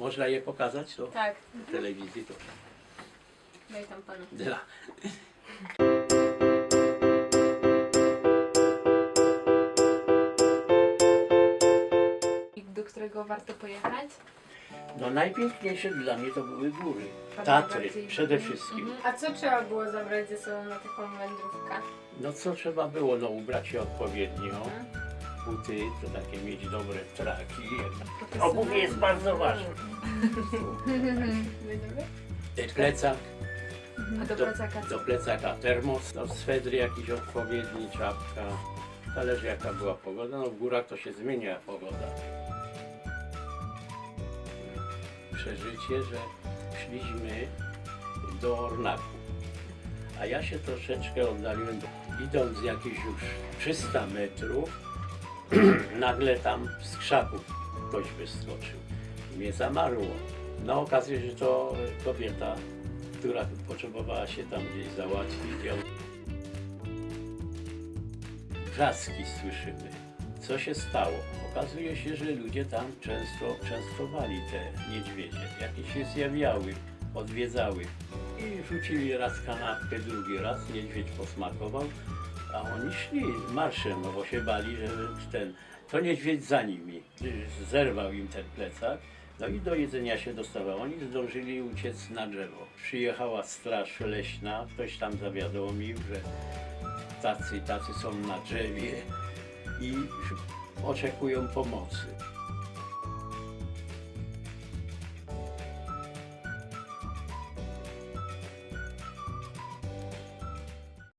Można je pokazać to Tak. w telewizji? To Daj tam panu. dla. I do którego warto pojechać? No najpiękniejsze dla mnie to były góry. Tatry przede wszystkim. Mhm. A co trzeba było zabrać ze sobą na taką wędrówkę? No co trzeba było? No ubrać się odpowiednio. Mhm. Buty to takie mieć dobre traki. Obuwie jest bardzo ważne. Plecak, A do Do- plecaka do plecaka termos, no swedry jakiś odpowiedni, czapka. Zależy jaka była pogoda. No w górach to się zmienia pogoda. Przeżycie, że szliśmy do Ornaku. A ja się troszeczkę oddaliłem, idąc jakieś już 300 metrów, nagle tam z krzaków ktoś wyskoczył. Mnie zamarło. No okazuje się, że to kobieta, która potrzebowała się tam gdzieś załatwić. Wrzaski słyszymy. Co się stało? Okazuje się, że ludzie tam często częstowali te niedźwiedzie. Jakieś się zjawiały, odwiedzały. I rzucili raz kanapkę, drugi raz, niedźwiedź posmakował, a oni szli marszem, no bo się bali, że ten, to niedźwiedź za nimi. Zerwał im ten plecak, no i do jedzenia się dostawało. Oni zdążyli uciec na drzewo. Przyjechała straż leśna, ktoś tam zawiadomił, że tacy, tacy są na drzewie i oczekują pomocy.